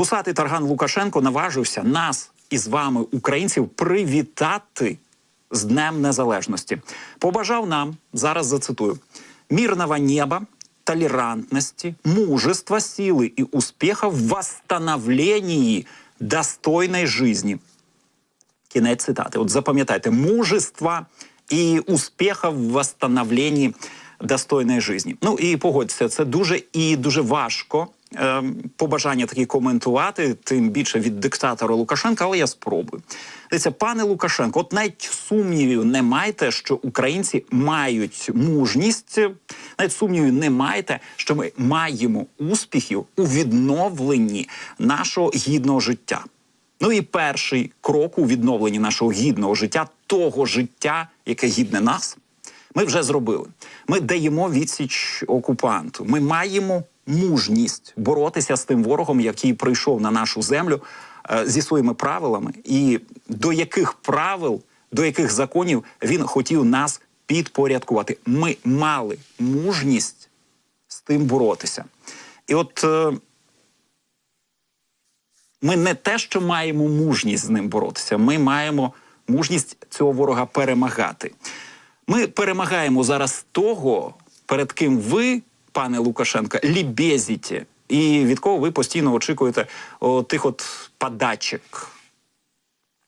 Вусатий Тарган Лукашенко наважився нас із вами, українців, привітати з Днем Незалежності. Побажав нам зараз зацитую мирного неба, толерантности, мужества, силы и успеха в восстановлении достойной жизни. Кінець цитати. От запам'ятайте, мужества і успіха в восстановленні достойної житті. Ну і погодьтеся, це дуже і дуже важко. Е, Побажання такі коментувати, тим більше від диктатора Лукашенка, але я спробую. Дивіться, пане Лукашенко, от навіть сумнівів не майте, що українці мають мужність, навіть сумнівів не майте, що ми маємо успіхів у відновленні нашого гідного життя. Ну і перший крок у відновленні нашого гідного життя, того життя, яке гідне нас, ми вже зробили. Ми даємо відсіч окупанту. Ми маємо мужність боротися з тим ворогом, який прийшов на нашу землю е, зі своїми правилами, і до яких правил, до яких законів він хотів нас підпорядкувати. Ми мали мужність з тим боротися. І от. е, ми не те, що маємо мужність з ним боротися, ми маємо мужність цього ворога перемагати. Ми перемагаємо зараз того, перед ким ви, пане Лукашенко, лібезіте, і від кого ви постійно очікуєте о, тих от подачок.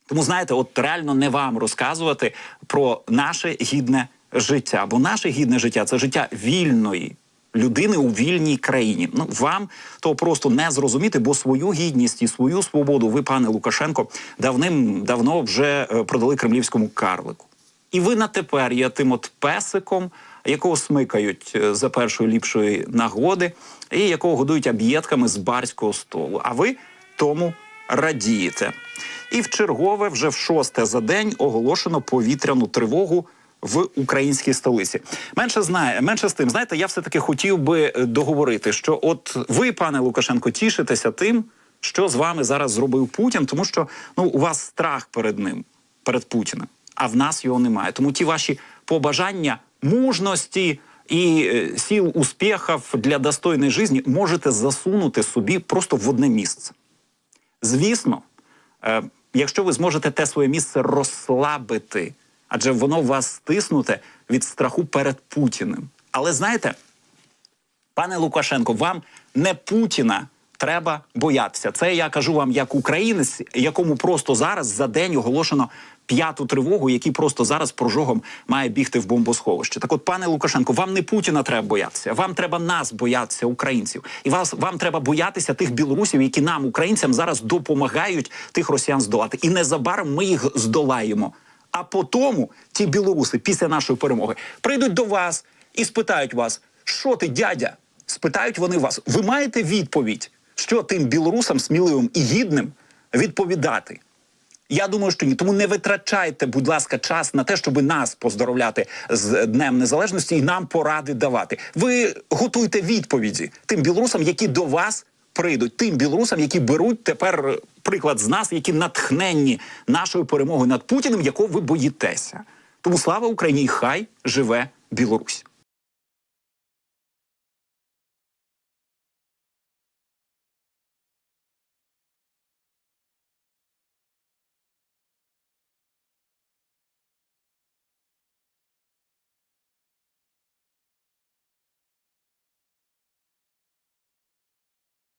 Тому знаєте, от реально не вам розказувати про наше гідне життя, бо наше гідне життя це життя вільної людини у вільній країні. Ну вам то просто не зрозуміти, бо свою гідність і свою свободу ви, пане Лукашенко, давним давно вже е, продали кремлівському карлику. І ви на тепер є тим от песиком, якого смикають е, за першої ліпшої нагоди, і якого годують об'єдками з барського столу. А ви тому радієте. І в чергове вже в шосте за день оголошено повітряну тривогу в українській столиці. Менше знає, менше з тим, знаєте, я все таки хотів би е, договорити, що от ви, пане Лукашенко, тішитеся тим, що з вами зараз зробив Путін, тому що ну у вас страх перед ним, перед Путіним, а в нас його немає. Тому ті ваші побажання мужності. І е, сіл успіхів для достойної житті можете засунути собі просто в одне місце. Звісно, е, якщо ви зможете те своє місце розслабити, адже воно вас стиснуте від страху перед Путіним. Але знаєте, пане Лукашенко, вам не Путіна треба боятися. Це я кажу вам як українець, якому просто зараз за день оголошено п'яту тривогу, який просто зараз прожогом має бігти в бомбосховище. Так, от, пане Лукашенко, вам не Путіна треба боятися. Вам треба нас боятися, українців, і вас вам треба боятися тих білорусів, які нам, українцям, зараз допомагають тих росіян здолати. І незабаром ми їх здолаємо. А потім ті білоруси після нашої перемоги прийдуть до вас і спитають вас, що ти, дядя? Спитають вони вас. Ви маєте відповідь, що тим білорусам сміливим і гідним відповідати? Я думаю, що ні. Тому не витрачайте, будь ласка, час на те, щоб нас поздоровляти з Днем Незалежності і нам поради давати. Ви готуйте відповіді тим білорусам, які до вас прийдуть, тим білорусам, які беруть тепер приклад з нас, які натхненні нашою перемогою над Путіним, якого ви боїтеся. Тому слава Україні! Хай живе Білорусь!